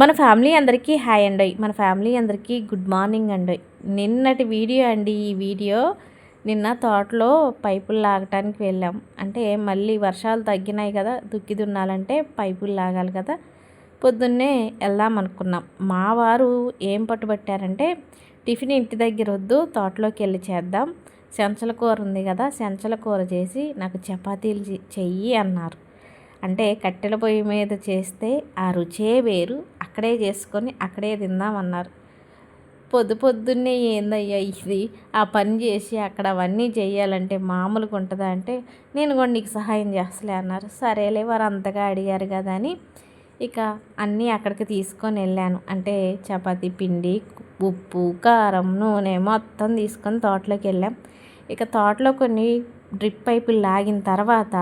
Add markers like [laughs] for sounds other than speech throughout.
మన ఫ్యామిలీ అందరికీ హాయ్ అండి. మన ఫ్యామిలీ అందరికీ గుడ్ మార్నింగ్ అండి. నిన్నటి వీడియో అండి ఈ వీడియో. నిన్న తోటలో పైపులు లాగటానికి వెళ్ళాం. అంటే మళ్ళీ వర్షాలు తగ్గినాయి కదా దుక్కి దున్నాలంటే పైపులు లాగాలి కదా. పొద్దున్నే వెళ్దాం అనుకున్నాం. మా వారు ఏం పట్టుబట్టారంటే టిఫిన్ ఇంటి దగ్గర వద్దు తోటలోకి వెళ్ళి చేద్దాం. సెంచల కూర ఉంది కదా సెంచల కూర చేసి నాకు చపాతీలు చె- చెయ్యి అన్నారు. అంటే కట్టెల పొయ్యి మీద చేస్తే ఆ రుచే వేరు అక్కడే చేసుకొని అక్కడే తిందామన్నారు. పొద్దు పొద్దున్నే ఏందయ్యా ఇది? ఆ పని చేసి అక్కడ అవన్నీ చేయాలంటే మామూలుగా ఉంటుందా అంటే నేను కూడా నీకు సహాయం చేస్తలే అన్నారు. సరేలే వారు అంతగా అడిగారు కదా అని ఇక అన్నీ అక్కడికి తీసుకొని వెళ్ళాను. అంటే చపాతి పిండి ఉప్పు కారం నూనె మొత్తం తీసుకొని తోటలోకి వెళ్ళాం. ఇక తోటలో కొన్ని డ్రిప్ పైపులు లాగిన తర్వాత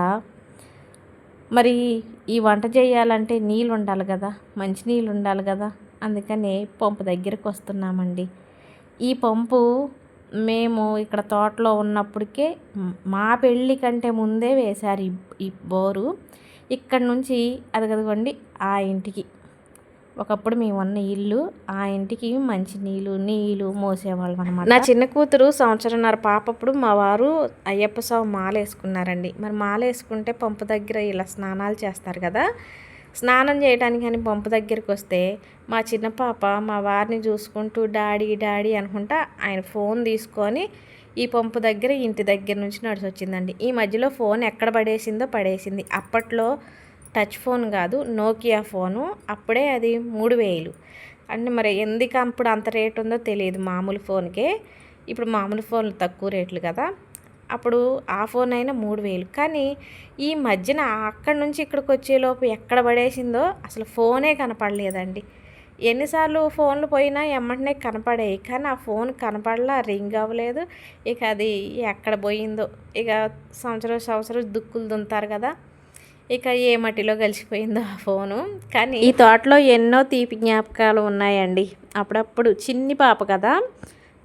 మరి ఈ వంట చేయాలంటే నీళ్ళు ఉండాలి కదా మంచి నీళ్ళు ఉండాలి కదా అందుకని పంపు దగ్గరికి వస్తున్నామండి. ఈ పంపు మేము ఇక్కడ తోటలో ఉన్నప్పటికే మా పెళ్ళి కంటే ముందే వేశారు ఈ ఈ బోరు. ఇక్కడ నుంచి అదిగదిగోండి ఆ ఇంటికి. ఒకప్పుడు మేము ఉన్న ఇల్లు ఆ ఇంటికి మంచి నీళ్ళు నీళ్ళు మోసేవాళ్ళం అనమాట నా చిన్న కూతురు సంవత్సరంన్నర పాపప్పుడు మా వారు అయ్యప్ప స్వామి మాల వేసుకున్నారండి. మరి మాల వేసుకుంటే పంపు దగ్గర ఇలా స్నానాలు చేస్తారు కదా. స్నానం చేయడానికి అని పంపు దగ్గరికి వస్తే మా చిన్న పాప మా వారిని చూసుకుంటూ డాడీ డాడీ అనుకుంటా ఆయన ఫోన్ తీసుకొని ఈ పంపు దగ్గర ఇంటి దగ్గర నుంచి నడిచి వచ్చిందండి ఈ మధ్యలో ఫోన్ ఎక్కడ పడేసిందో పడేసింది. అప్పట్లో టచ్ ఫోన్ కాదు నోకియా ఫోను. అప్పుడే అది మూడు వేలు. అంటే మరి ఎందుకు అప్పుడు అంత రేట్ ఉందో తెలియదు మామూలు ఫోన్కే. ఇప్పుడు మామూలు ఫోన్లు తక్కువ రేట్లు కదా. అప్పుడు ఆ ఫోన్ అయినా మూడు వేలు. కానీ ఈ మధ్యన అక్కడి నుంచి ఇక్కడికి వచ్చేలోపు ఎక్కడ పడేసిందో అసలు ఫోనే కనపడలేదండి. ఎన్నిసార్లు ఫోన్లు పోయినా ఎమ్మటనే కనపడేవి కానీ ఆ ఫోన్ కనపడలా రింగ్ అవ్వలేదు. ఇక అది ఎక్కడ పోయిందో. ఇక సంవత్సరం సంవత్సరం దుక్కులు దుంతారు కదా. ఇక ఏ మట్టిలో కలిసిపోయిందో ఆ ఫోను. కానీ ఈ తోటలో ఎన్నో తీపి జ్ఞాపకాలు ఉన్నాయండి. అప్పుడప్పుడు చిన్ని పాప కదా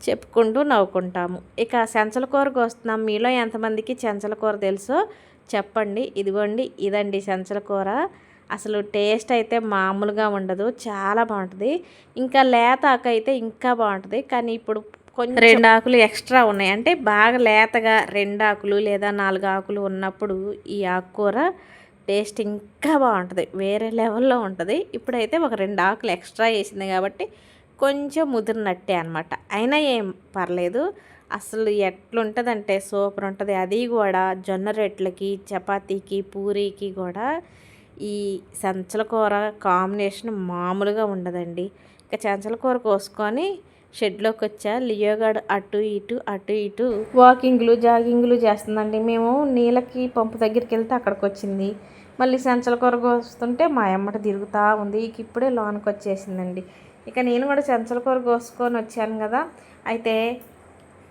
చెప్పుకుంటూ నవ్వుకుంటాము. ఇక చెంచల కూరకు వస్తున్నాం మీలో ఎంతమందికి చెంచల కూర తెలుసో చెప్పండి. ఇదిగోండి ఇదండి చెంచల కూర. అసలు టేస్ట్ అయితే మామూలుగా ఉండదు. చాలా బాగుంటుంది. ఇంకా లేత ఆకు అయితే ఇంకా బాగుంటుంది. కానీ ఇప్పుడు కొంచెం రెండు ఆకులు ఎక్స్ట్రా ఉన్నాయి. అంటే బాగా లేతగా రెండు ఆకులు లేదా నాలుగు ఆకులు ఉన్నప్పుడు ఈ ఆకుకూర టేస్ట్ ఇంకా బాగుంటుంది. వేరే లెవెల్లో ఉంటుంది. ఇప్పుడైతే ఒక రెండు ఆకులు ఎక్స్ట్రా వేసింది కాబట్టి కొంచెం ముదిరినట్టే అనమాట అయినా ఏం పర్లేదు. అసలు ఎట్లుంటుందంటే సూపర్ ఉంటుంది. అది కూడా జొన్న రొట్టెలకి చపాతీకి పూరీకి కూడా ఈ సంచల కూర కాంబినేషన్ మామూలుగా ఉండదండి. ఇక చెంచల కూర కోసుకొని షెడ్లోకి వచ్చా లియోగాడు అటు ఇటు అటు ఇటు. వాకింగ్లు జాగింగ్లు చేస్తుందండి. మేము నీళ్ళకి పంపు దగ్గరికి వెళ్తే అక్కడికి వచ్చింది. మళ్ళీ సంచల కూర కోస్తుంటే మా అమ్మట తిరుగుతూ ఉంది. ఇక ఇప్పుడే లోనికి వచ్చేసిందండి. ఇక నేను కూడా చెంచల కూర కోసుకొని వచ్చాను కదా. అయితే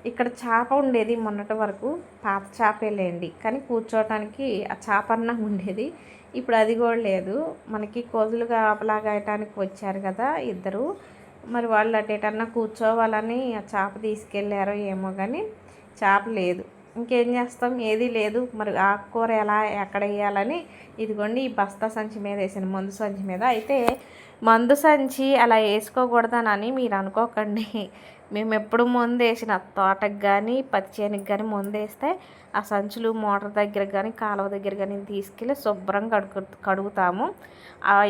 ఇక్కడ చేప ఉండేది మొన్నటి వరకు. పాత చేపేలేండి కానీ కూర్చోవటానికి ఆ చేప అన్నం ఉండేది. ఇప్పుడు అది కూడా లేదు. మనకి కోతులు ఆపలాగాయటానికి వచ్చారు కదా ఇద్దరు. మరి వాళ్ళు అటేటన్నా కూర్చోవాలని ఆ చేప తీసుకెళ్ళారో ఏమో కానీ చేప లేదు. ఇంకేం చేస్తాం? ఏది లేదు. మరి ఆకుకూర ఎలా ఎక్కడ వేయాలని ఇదిగోండి ఈ బస్తా సంచి మీద వేసాను. మందు సంచి మీద. అయితే మందు సంచి అలా వేసుకోకూడదనని మీరు అనుకోకండి. మేము ఎప్పుడు ముందు వేసిన తోటకు కానీ పత్తి చేనుకి కానీ ముందు వేస్తే ఆ సంచులు మోటార్ దగ్గర కానీ కాలువ దగ్గర కానీ తీసుకెళ్ళి శుభ్రంగా కడుగు కడుగుతాము.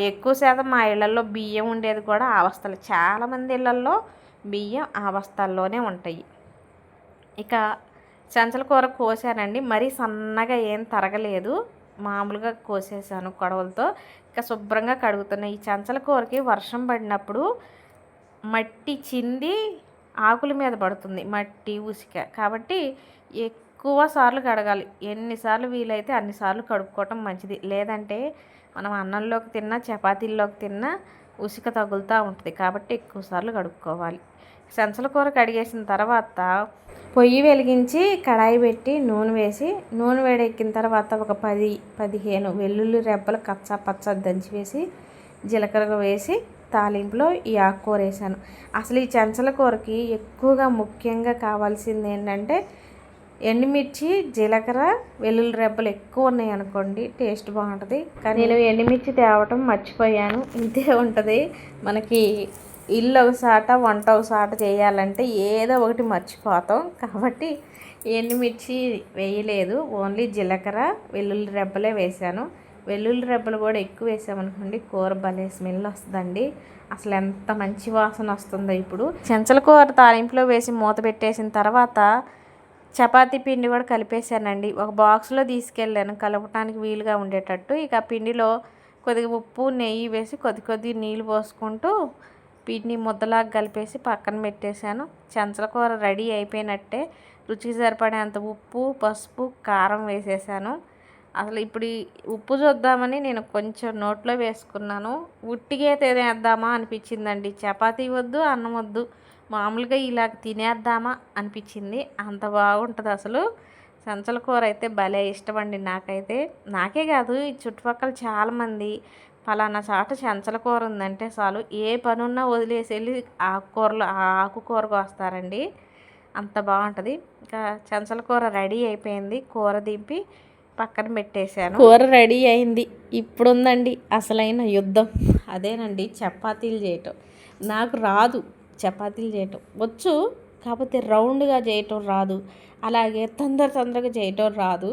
ఎక్కువ శాతం మా ఇళ్ళల్లో బియ్యం ఉండేది కూడా ఆ బస్తాలు చాలామంది ఇళ్ళల్లో బియ్యం ఆ వస్తాల్లోనే ఉంటాయి. ఇక చెంచల కూర కోసానండి. మరీ సన్నగా ఏం తరగలేదు. మామూలుగా కోసేసాను కొడవలతో. ఇంకా శుభ్రంగా కడుగుతున్నాయి ఈ చెంచల కూరకి వర్షం పడినప్పుడు మట్టి చింది ఆకుల మీద పడుతుంది. మట్టి ఉసిక. కాబట్టి ఎక్కువ సార్లు కడగాలి. ఎన్నిసార్లు వీలైతే అన్నిసార్లు కడుక్కోవటం మంచిది. లేదంటే మనం అన్నంలోకి తిన్నా చపాతీల్లోకి తిన్నా ఉసిక తగులుతూ ఉంటుంది. కాబట్టి ఎక్కువ సార్లు కడుక్కోవాలి. సెంచల కూర కడిగేసిన తర్వాత పొయ్యి వెలిగించి కడాయి పెట్టి నూనె వేసి నూనె వేడెక్కిన తర్వాత ఒక పది పదిహేను వెల్లుల్లి రెబ్బలు కచ్చా పచ్చ దంచి వేసి జీలకర్ర వేసి తాలింపులో ఈ ఆకుకూర వేసాను. అసలు ఈ చెంచల కూరకి ఎక్కువగా ముఖ్యంగా కావాల్సింది ఏంటంటే ఎండుమిర్చి జీలకర్ర వెల్లుల్లి రెబ్బలు ఎక్కువ ఉన్నాయి అనుకోండి టేస్ట్ బాగుంటుంది. కానీ నేను ఎండుమిర్చి తేవటం మర్చిపోయాను. ఇదే ఉంటుంది. మనకి ఇల్లు ఒక సాట వంట ఒక సాట చేయాలంటే ఏదో ఒకటి మర్చిపోతాం. కాబట్టి ఎండుమిర్చి వేయలేదు. ఓన్లీ జీలకర్ర వెల్లుల్లి రెబ్బలే వేసాను వెల్లుల్లి రెబ్బలు కూడా ఎక్కువ వేసామనుకోండి కూర భలే స్మెల్ వస్తుందండి. అసలు ఎంత మంచి వాసన వస్తుందో ఇప్పుడు. చెంచల కూర తాలింపులో వేసి మూత పెట్టేసిన తర్వాత చపాతీ పిండి కూడా కలిపేశానండి. ఒక బాక్స్లో తీసుకెళ్ళాను. కలపడానికి వీలుగా ఉండేటట్టు. ఇక ఆ పిండిలో కొద్దిగా ఉప్పు నెయ్యి వేసి కొద్ది కొద్ది నీళ్ళు పోసుకుంటూ వీటిని ముద్దలాగా కలిపేసి పక్కన పెట్టేశాను. చెంచల కూర రెడీ అయిపోయినట్టే రుచికి సరిపడేంత ఉప్పు పసుపు కారం వేసేసాను. అసలు ఇప్పుడు ఉప్పు చూద్దామని నేను కొంచెం నోట్లో వేసుకున్నాను. ఉట్టిగా తినేద్దామా అనిపించిందండి. చపాతీ వద్దు అన్నం వద్దు మామూలుగా ఇలా తినేద్దామా అనిపించింది. అంత బాగుంటుంది అసలు. సంచల కూర అయితే భలే ఇష్టమండి నాకైతే. నాకే కాదు ఈ చుట్టుపక్కల చాలామంది పలానా చాట చెంచల కూర ఉందంటే చాలు. ఏ పనున్నా వదిలేసి వెళ్ళి ఆకుకూరలు ఆకుకూరకు వస్తారండి అంత బాగుంటుంది. ఇంకా చెంచల కూర రెడీ అయిపోయింది. కూర దింపి పక్కన పెట్టేశాను. కూర రెడీ అయింది. ఇప్పుడుందండి అసలైన యుద్ధం. అదేనండి చపాతీలు చేయటం. నాకు రాదు చపాతీలు చేయటం. వచ్చు కాకపోతే రౌండ్గా చేయటం రాదు. అలాగే తొందర తొందరగా చేయటం రాదు.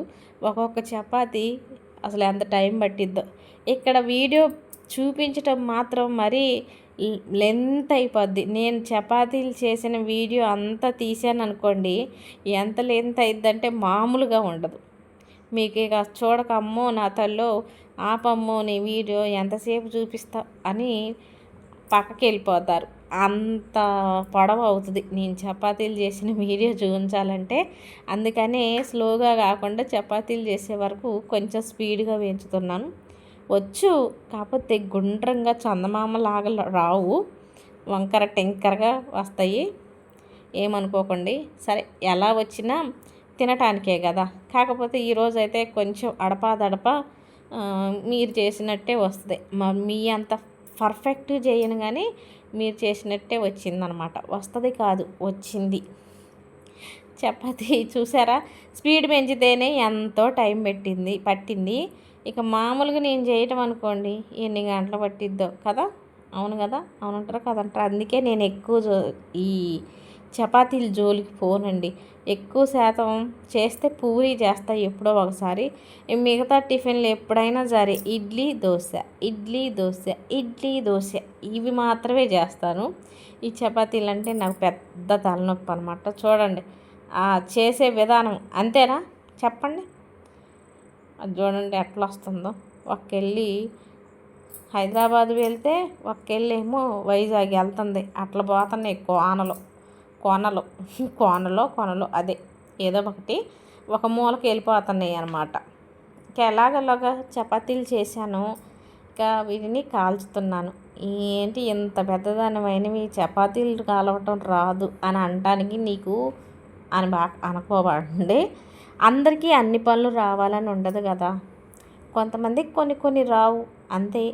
ఒక్కొక్క చపాతీ అసలు ఎంత టైం పట్టిద్దో. ఇక్కడ వీడియో చూపించటం మాత్రం మరీ లెంత్ అయిపోద్ది. నేను చపాతీలు చేసిన వీడియో అంతా తీసాను అనుకోండి ఎంత లెంత్ అయిద్దంటే మామూలుగా ఉండదు. మీకు ఇక చూడక అమ్మో నా తల్లో ఆపమ్మో నీ వీడియో ఎంతసేపు చూపిస్తా అని పక్కకి వెళ్ళిపోతారు అంత పొడవు అవుతుంది. నేను చపాతీలు చేసిన వీడియో చూపించాలంటే అందుకనే స్లోగా కాకుండా చపాతీలు చేసే వరకు కొంచెం స్పీడ్గా పెంచుతున్నాను వచ్చు కాకపోతే గుండ్రంగా చందమామ లాగా రావు. వంకర టెంకరగా వస్తాయి. ఏమనుకోకండి. సరే ఎలా వచ్చినా తినటానికే కదా. కాకపోతే ఈరోజు అయితే కొంచెం అడపాదడప మీరు చేసినట్టే వస్తుంది. మీ అంత పర్ఫెక్ట్ చేయను కానీ మీరు చేసినట్టే వచ్చిందనమాట. వస్తుంది కాదు వచ్చింది. చపాతి చూసారా? స్పీడ్ పెంచితేనే ఎంతో టైం పెట్టింది పట్టింది. ఇక మామూలుగా నేను చేయటం అనుకోండి ఎన్ని గంటలు పట్టిద్దో కదా? అవును కదా? అవునంటారా? కదంటారా? అందుకే నేను ఎక్కువ ఈ చపాతీలు జోలికి పోనండి. ఎక్కువ శాతం చేస్తే పూరి చేస్తా ఎప్పుడో ఒకసారి. మిగతా టిఫిన్లు ఎప్పుడైనా సరే ఇడ్లీ దోశ ఇడ్లీ దోశ ఇడ్లీ దోశ ఇవి మాత్రమే చేస్తాను. ఈ చపాతీలు అంటే నాకు పెద్ద తలనొప్పి అనమాట చూడండి చేసే విధానం అంతేనా? చెప్పండి. అది చూడండి ఎట్లా వస్తుందో. ఒక్కెళ్ళి హైదరాబాద్ వెళ్తే ఒక్కెళ్ళేమో వైజాగ్ వెళ్తుంది. అట్లా పోతున్నాయి కోనలు కొనలు. కోనలో కొనలు అదే. ఏదో ఒకటి ఒక మూలకి వెళ్ళిపోతున్నాయి అనమాట ఇంకా ఎలాగలాగా చపాతీలు చేశాను ఇంకా వీటిని కాల్చుతున్నాను. ఏంటి ఇంత పెద్దదానిమైనవి చపాతీలు కాలవటం రాదు అని అనటానికి నీకు అని బా అనుకోబండి అందరికీ అన్ని పనులు రావాలని ఉండదు కదా. కొంతమందికి కొన్ని కొన్ని రావు. అంతే.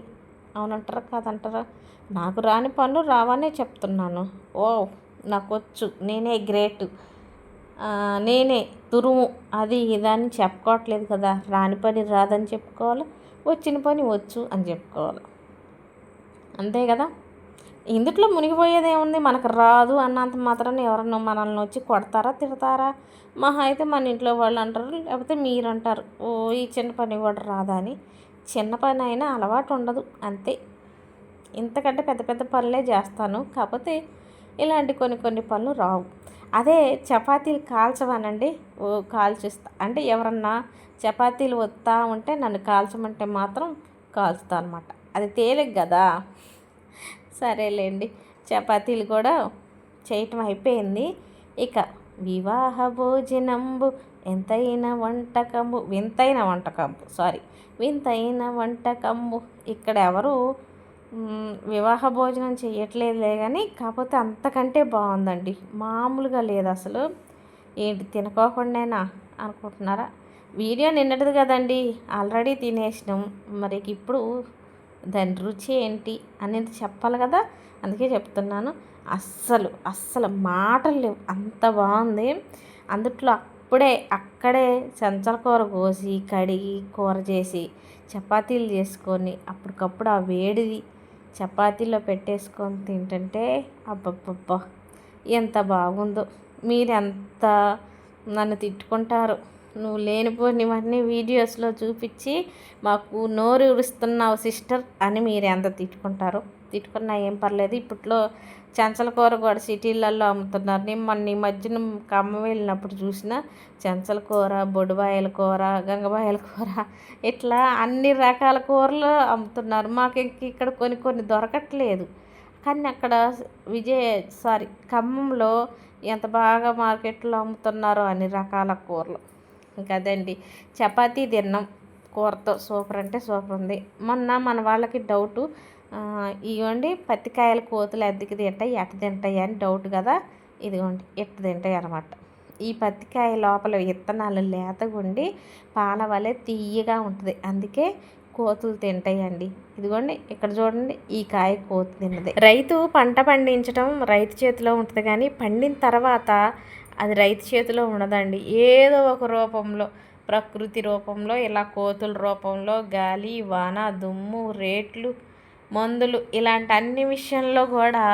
అవునంటారా కాదంటారా? నాకు రాని పనులు రావనే చెప్తున్నాను. ఓ నాకు వచ్చు నేనే గ్రేట్. నేనే తురుము. అది ఇదని చెప్పుకోవట్లేదు కదా. రాని పని రాదని చెప్పుకోవాలి వచ్చిన పని వచ్చు అని చెప్పుకోవాలి. అంతే కదా? ఇందుట్లో మునిగిపోయేది ఏముంది? మనకు రాదు అన్నంత మాత్రాన్ని ఎవరన్నా మనల్ని వచ్చి కొడతారా తిడతారా? మహా అయితే మన ఇంట్లో వాళ్ళు అంటారు లేకపోతే మీరు అంటారు ఓ ఈ చిన్న పని కూడా రాదా అని. చిన్న పని అయినా అలవాటు ఉండదు. అంతే. ఇంతకంటే పెద్ద పెద్ద పనులే చేస్తాను. కాకపోతే ఇలాంటి కొన్ని కొన్ని పనులు రావు. అదే చపాతీలు కాల్చవానండి. ఓ కాల్చిస్తా. అంటే ఎవరన్నా చపాతీలు వస్తా ఉంటే నన్ను కాల్చమంటే మాత్రం కాల్చుతా అనమాట అది తేలిక కదా. సరేలేండి. చపాతీలు కూడా చేయటం అయిపోయింది. ఇక వివాహ భోజనంబు ఎంతైన వంటకము వింతైన వంటకంబు సారీ వింతైన వంటకంబు. ఇక్కడ ఎవరు వివాహ భోజనం చేయట్లేదులే కానీ కాకపోతే అంతకంటే బాగుందండి. మామూలుగా లేదు అసలు. ఏంటి తినకోకుండానా అనుకుంటున్నారా? వీడియో నిన్నటిది కదండి. ఆల్రెడీ తినేసినాం. మరి ఇప్పుడు దాని రుచి ఏంటి అనేది చెప్పాలి కదా. అందుకే చెప్తున్నాను. అస్సలు అస్సలు మాటలు లేవు. అంత బాగుంది. అందుట్లో అప్పుడే అక్కడే చెంచల కూర కోసి కడిగి కూర చేసి చపాతీలు చేసుకొని అప్పటికప్పుడు ఆ వేడిది చపాతీలో పెట్టేసుకొని తింటుంటే అబ్బబ్బబ్బా ఎంత బాగుందో. మీరు ఎంత నన్ను తిట్టుకుంటారు. నువ్వు లేనిపోనివన్నీ వీడియోస్లో చూపించి మాకు నోరు ఉరుస్తున్నావు సిస్టర్ అని మీరు ఎంత తిట్టుకుంటారు. తిట్టుకున్నా ఏం పర్లేదు. ఇప్పట్లో చెంచల కూర కూడా సిటీలలో అమ్ముతున్నారు. నేను మొన్న ఈ మధ్యన ఖమ్మం వెళ్ళినప్పుడు చూసిన చెంచల కూర బొడిబాయల కూర గంగబాయల కూర [laughs] ఇట్లా అన్ని రకాల కూరలు అమ్ముతున్నారు. మాకు ఇంక ఇక్కడ కొన్ని కొన్ని దొరకట్లేదు. కానీ అక్కడ విజయ సారీ ఖమ్మంలో ఎంత బాగా మార్కెట్లో అమ్ముతున్నారో అన్ని రకాల కూరలు. కదండి చపాతీ తిన్నాం. కూరతో సూపర్ అంటే సూపర్ ఉంది. మొన్న మన వాళ్ళకి డౌటు ఇదిగోండి పత్తికాయలు కోతులు అద్దెకి తింటాయి ఎట్ట తింటాయి అని డౌట్ కదా. ఇదిగోండి ఎట్ట తింటాయి అనమాట ఈ పత్తికాయ లోపల విత్తనాలు లేతగుండి పాల వలె తీయగా ఉంటుంది. అందుకే కోతులు తింటాయండి. ఇదిగోండి ఇక్కడ చూడండి ఈ కాయ కోతు తిన్నది. రైతు పంట పండించడం రైతు చేతిలో ఉంటుంది కానీ పండిన తర్వాత అది రైతు చేతిలో ఉండదండి. ఏదో ఒక రూపంలో ప్రకృతి రూపంలో ఇలా కోతుల రూపంలో గాలి వాన దుమ్ము రేట్లు మందులు ఇలాంటి అన్ని విషయంలో కూడా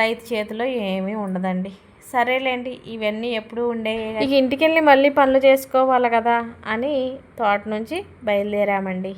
రైతు చేతిలో ఏమీ ఉండదండి. సరేలేండి ఇవన్నీ ఎప్పుడు ఉండే ఇక ఇంటికి వెళ్ళి మళ్ళీ పనులు చేసుకోవాలి కదా అని తోట నుంచి బయలుదేరామండి.